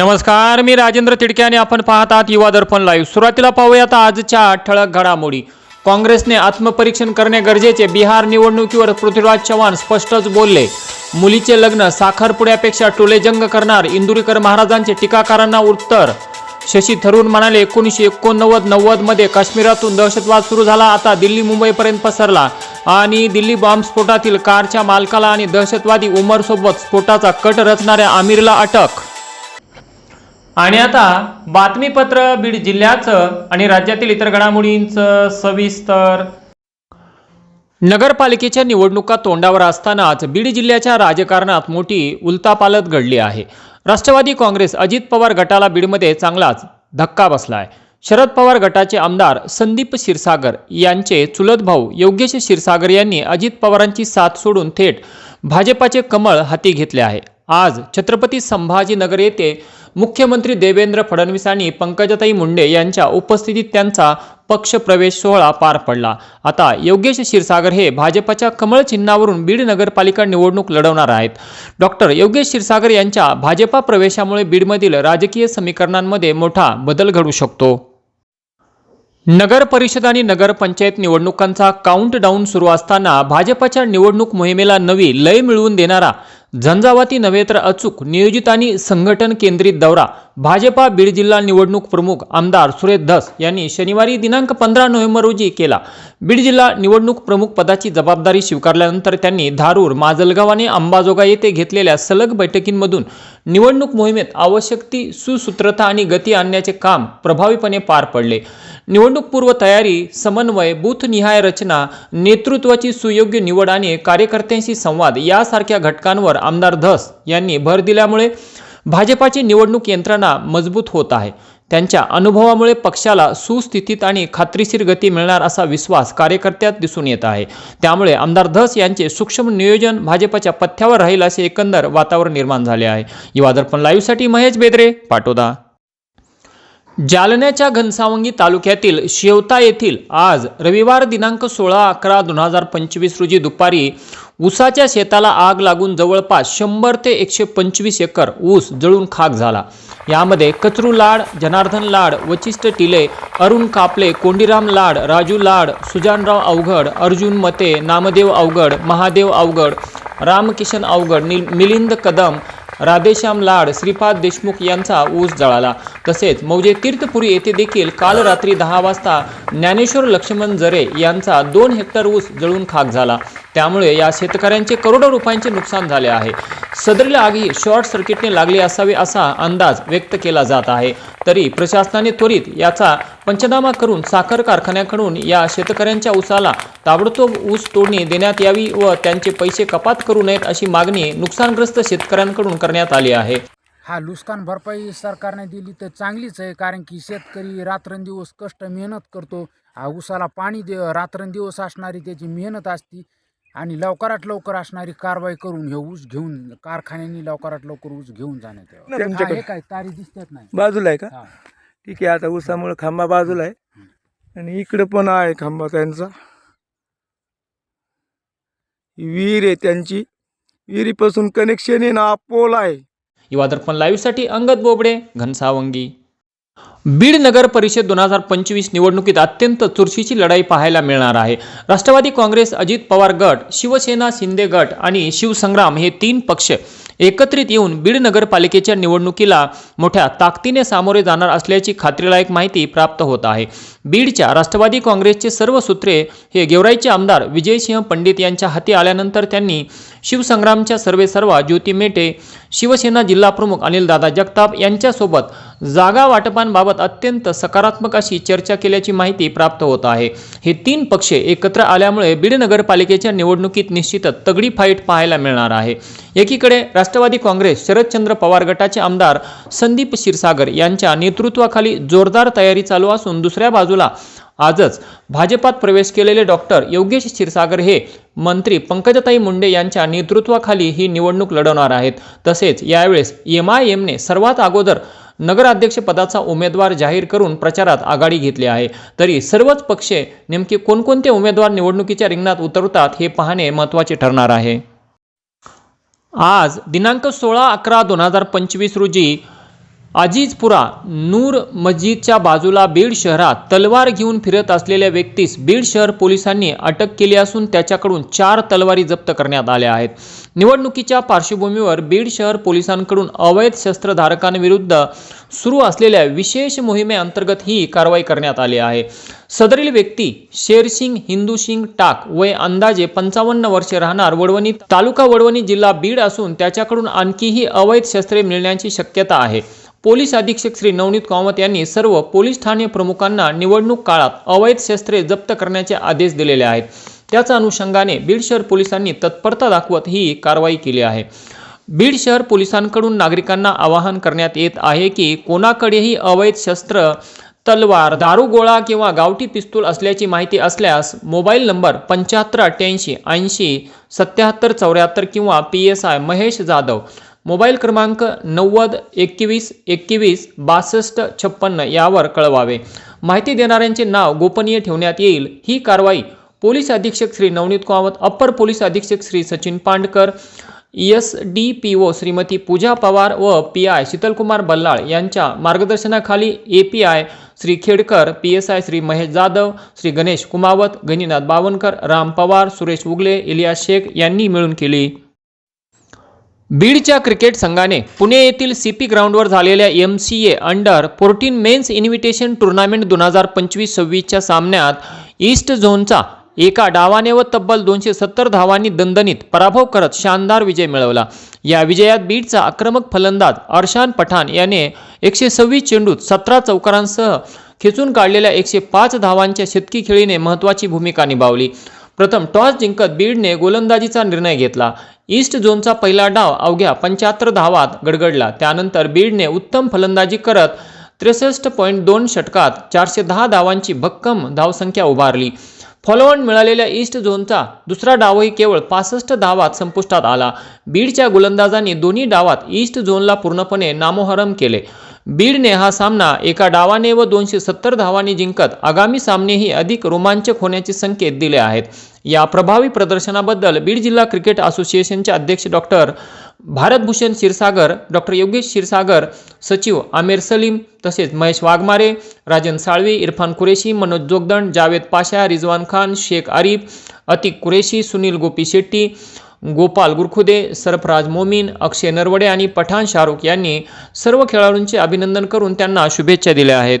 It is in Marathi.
नमस्कार मी राजेंद्र तिडके आणि आपण पाहत आहात युवा दर्पण लाईव्ह सुरुवातीला पाहूयात आजच्या ठळक घडामोडी. काँग्रेसने आत्मपरीक्षण करणे गरजेचे. बिहार निवडणुकीवर पृथ्वीराज चव्हाण स्पष्टच बोलले. मुलीचे लग्न साखरपुड्यापेक्षा टोलेजंग करणार इंदुरीकर महाराजांचे टीकाकारांना उत्तर. शशी थरूर म्हणाले एकोणीसशे एकोणनव्वद नव्वदमध्ये काश्मीरातून दहशतवाद सुरू झाला आता दिल्ली मुंबईपर्यंत पसरला. आणि दिल्ली बॉम्बस्फोटातील कारच्या मालकाला आणि दहशतवादी उमरसोबत स्फोटाचा कट रचणाऱ्या आमिरला अटक. आणि आता बातमीपत्र बीड जिल्ह्याचं आणि राज्यातील इतर घडामोडींचं सविस्तर. नगरपालिकेच्या निवडणुका तोंडावर असतानाच बीड जिल्ह्याच्या राजकारणात मोठी उलतापालत घडली आहे. राष्ट्रवादी काँग्रेस अजित पवार गटाला बीडमध्ये चांगलाच धक्का बसला आहे शरद पवार गटाचे आमदार संदीप क्षीरसागर यांचे चुलत भाऊ योगेश क्षीरसागर यांनी अजित पवारांची साथ सोडून थेट भाजपाचे कमळ हाती घेतले आहे. आज छत्रपती संभाजीनगर येथे मुख्यमंत्री देवेंद्र फडणवीस आणि पंकजाताई मुंडे यांच्या उपस्थितीत त्यांचा पक्षप्रवेश सोहळा पार पडला. आता योगेश क्षीरसागर हे भाजपच्या कमळ चिन्हावरून बीड नगरपालिका निवडणूक लढवणार आहेत. डॉक्टर योगेश क्षीरसागर यांच्या भाजपा प्रवेशामुळे बीडमधील राजकीय समीकरणांमध्ये मोठा बदल घडू शकतो. नगर परिषद आणि नगरपंचायत निवडणुकांचा काउंट डाऊन सुरू असताना भाजपच्या निवडणूक मोहिमेला नवी लय मिळवून देणारा झंझावाती नव्हे तर अचूक नियोजित आणि संघटन केंद्रित दौरा. भाजपा बीड जिल्हा निवडणूक प्रमुख आमदार सुरेश धस यांनी शनिवारी दिनांक पंधरा नोव्हेंबर रोजी केला. बीड जिल्हा निवडणूक प्रमुख पदाची जबाबदारी स्वीकारल्यानंतर त्यांनी धारूर माजलगाव आणि अंबाजोगा येथे घेतलेल्या सलग बैठकींमधून निवडणूक मोहिमेत आवश्यक ती सुसूत्रता आणि गती आणण्याचे काम प्रभावीपणे पार पडले. निवडणूकपूर्व तयारी समन्वय बूथनिहाय रचना नेतृत्वाची सुयोग्य निवड आणि कार्यकर्त्यांशी संवाद यासारख्या घटकांवर आमदार धस यांनी भर दिल्यामुळे भाजपाची निवडणूक यंत्रणा मजबूत होत आहे. त्यांच्या अनुभवामुळे पक्षाला सुस्थितीत आणि खात्रीशीर गती मिळणार असा विश्वास कार्यकर्त्यात दिसून येत आहे. त्यामुळे आमदार धस यांचे सूक्ष्म नियोजन भाजपच्या पथ्यावर राहील असे एकंदर वातावरण निर्माण झाले आहे. युवा दर्पण लाईव्हसाठी महेश बेदरे पाटोदा. जालन्याच्या घनसावंगी तालुक्यातील शेवता येथील आज रविवार दिनांक सोळा अकरा दोन हजार पंचवीस रोजी दुपारी ऊसाच्या शेताला आग लागून जवळपास शंभर ते एकशे पंचवीस एकर ऊस जळून खाक झाला. यामध्ये कचरू लाड जनार्दन लाड वचिष्ठ टिले अरुण कापले कोंडीराम लाड राजू लाड सुजानराव अवघड अर्जुन मते नामदेव अवघड महादेव अवघड रामकिशन अवघड निल मिलिंद कदम राधेश्याम लाड श्रीपाद देशमुख यांचा ऊस जळाला. तसेच मौजे तीर्थपुरी येथे देखील काल रात्री दहा वाजता ज्ञानेश्वर लक्ष्मण जरे यांचा दोन हेक्टर ऊस जळून खाक झाला. त्यामुळे या शेतकऱ्यांचे करोडो रुपयांचे नुकसान झाले आहे. सदरील आगी शॉर्ट सर्किटने लागली असावी असा अंदाज व्यक्त केला जात आहे. तरी प्रशासनाने त्वरित याचा पंचनामा करून साखर कारखान्याकडून या शेतकऱ्यांच्या ऊसाला ताबडतोब ऊस तोडणी देण्यात यावी व त्यांचे पैसे कपात करू नयेत अशी मागणी नुकसानग्रस्त शेतकऱ्यांकडून करण्यात आली आहे हा नुकसान भरपाई सरकारने दिली तर चांगलीच आहे कारण की शेतकरी रात्रंदिवस कष्ट मेहनत करतो हा ऊसाला पाणी दे रात्रंदिवस असणारी त्याची मेहनत असती आणि लवकरात लवकर असणारी कारवाई करून हे ऊस घेऊन कारखान्यांनी लवकरात लवकर ऊस घेऊन जाण्यात यावं. हा, हे काय तारी दिसतात नाही बाजूला आहे का हा. ठीक आहे आता ऊसामुळे खांबा बाजूला आहे. आणि इकडं पण आहे खांबा त्यांचा. विहीर आहे त्यांची. विहिरीपासून कनेक्शन आहे ना पोल आहे. युवा दर्पण लाईव्हसाठी अंगद बोबडे घनसावंगी. बीड नगर परिषद दोन हजार पंचवीस निवडणुकीत अत्यंत चुरशीची लढाई पाहायला मिळणार आहे. राष्ट्रवादी काँग्रेस अजित पवार गट शिवसेना शिंदे गट आणि शिवसंग्राम हे तीन पक्ष एकत्रित येऊन बीड नगरपालिकेच्या निवडणुकीला मोठ्या ताकदीने सामोरे जाणार असल्याची खात्रीलायक माहिती प्राप्त होत आहे. बीडच्या राष्ट्रवादी काँग्रेसचे सर्व सूत्रे हे गेवराईचे आमदार विजयसिंह पंडित यांच्या हाती आल्यानंतर त्यांनी शिवसंग्रामच्या सर्वेसर्वा ज्योती मेटे शिवसेना जिल्हाप्रमुख अनिलदादा जगताप यांच्यासोबत जागा वाटपांबाबत अत्यंत सकारात्मक अशी चर्चा केल्याची माहिती प्राप्त होत आहे. हे तीन पक्ष एकत्र आल्यामुळे बीड नगरपालिकेच्या निवडणुकीत निश्चितच तगडी फाईट पाहायला मिळणार आहे. एकीकडे राष्ट्रवादी काँग्रेस शरदचंद्र पवार गटाचे आमदार संदीप क्षीरसागर यांच्या नेतृत्वाखाली जोरदार तयारी चालू असून दुसऱ्या बाजूला आजच भाजपात प्रवेश केलेले डॉक्टर योगेश क्षीरसागर हे मंत्री पंकजताई मुंडे यांच्या नेतृत्वाखाली ही निवडणूक लढवणार आहेत. तसेच यावेळेस एम आय एमने सर्वात अगोदर नगराध्यक्षपदाचा उमेदवार जाहीर करून प्रचारात आघाडी घेतली आहे. तरी सर्वच पक्षे नेमके कोणकोणते उमेदवार निवडणुकीच्या रिंगणात उतरतात हे पाहणे महत्त्वाचे ठरणार आहे. आज दिनांक सोळा अकरा दोन हजार पंचवीस रोजी अजीजपुरा नूर मस्जिदच्या बाजूला बीड शहरात तलवार घेऊन फिरत असलेल्या व्यक्तीस बीड शहर पोलिसांनी अटक केली असून त्याच्याकडून चार तलवारी जप्त करण्यात आल्या आहेत. निवडणुकीच्या पार्श्वभूमीवर बीड शहर पोलिसांकडून अवैध शस्त्रधारकांविरुद्ध सुरू असलेल्या विशेष मोहिमेअंतर्गत ही कारवाई करण्यात आली आहे. सदरील व्यक्ती शेरसिंग हिंदूसिंग टाक वय अंदाजे पंचावन्न वर्षे राहणार वडवणी तालुका वडवणी जिल्हा बीड असून त्याच्याकडून आणखीही अवैध शस्त्रे मिळण्याची शक्यता आहे. पोलीस अधीक्षक श्री नवनीत कामत यांनी सर्व पोलीस ठाणे प्रमुखांना निवडणूक काळात अवैध शस्त्रे जप्त करण्याचे आदेश दिलेले आहेत. त्याच्या अनुषंगाने बीड शहर पोलिसांनी तत्परता दाखवत ही कारवाई केली आहे. बीड शहर पोलिसांकडून नागरिकांना आवाहन करण्यात येत आहे की कोणाकडेही अवैध शस्त्र तलवार दारुगोळा किंवा गावठी पिस्तूल असल्याची माहिती असल्यास मोबाईल नंबर पंच्याहत्तर अठ्ठ्याऐंशी ऐंशी सत्याहत्तर चौऱ्याहत्तर किंवा P S I Mahesh Jadhav mobile क्रमांक नव्वद एकवीस एकवीस बासष्ट छप्पन्न यावर कळवावे. माहिती देणाऱ्यांचे नाव गोपनीय ठेवण्यात येईल. ही कारवाई पोलीस अधीक्षक श्री नवनीत कामत अप्पर पोलीस अधीक्षक Shri Sachin Pandkar S D P O Shrimati Pooja Pawar व पी आय शीतलकुमार बल्लाळ यांच्या मार्गदर्शनाखाली A P I Shri Khedkar P S I Shri Mahesh Jadhav Shri Ganesh Kumawat Ganinath Bawankar Ram Pawar Suresh Ugale Iliya Shaikh यांनी मिळून केली. बीडच्या क्रिकेट संघाने पुणे येथील सी पी ग्राउंडवर झालेल्या M C A under fourteen men's invitation tournament दोन हजार पंचवीस सव्वीसच्या सामन्यात ईस्ट झोनचा एका डावाने व तब्बल दोनशे सत्तर धावांनी दणदणीत पराभव करत शानदार विजय मिळवला. या विजयात बीडचा आक्रमक फलंदाज अर्शान पठाण याने एकशे सव्वीस चेंडूत सतरा चौकारांसह खेचून काढलेल्या एकशे पाच धावांच्या शतकी खेळीने महत्त्वाची भूमिका निभावली. प्रथम टॉस जिंकत बीडने गोलंदाजीचा निर्णय घेतला. ईस्ट झोनचा पहिला डाव अवघ्या पंच्याहत्तर धावात गडगडला. त्यानंतर बीडने उत्तम फलंदाजी करत त्रेसष्ट पॉईंट दोन षटकात चारशे दहा धावांची भक्कम धावसंख्या उभारली. फॉलोअन मिळालेल्या ईस्ट झोनचा दुसरा डावही केवळ पासष्ट धावात संपुष्टात आला. बीडच्या गोलंदाजांनी दोन्ही डावात ईस्ट झोनला पूर्णपणे नामोहरम केले. बीडने हा सामना एका डावाने व दोनशे सत्तर धावांनी जिंकत आगामी सामनेही अधिक रोमांचक होण्याचे संकेत दिले आहेत. या प्रभावी प्रदर्शनाबद्दल बीड जिल्हा क्रिकेट असोसिएशनचे अध्यक्ष डॉक्टर भारतभूषण क्षीरसागर डॉक्टर योगेश क्षीरसागर सचिव आमिर सलीम तसेच महेश वाघमारे राजन साळवी इरफान कुरेशी मनोज जोगदंड जावेद पाशा रिजवान खान शेख आरिफ अतिक कुरेशी सुनील गोपी शेट्टी गोपाल गुरखुदे सरफराज मोमीन अक्षय नरवडे आणि पठाण शाहरुख यांनी सर्व खेळाडूंचे अभिनंदन करून त्यांना शुभेच्छा दिल्या आहेत.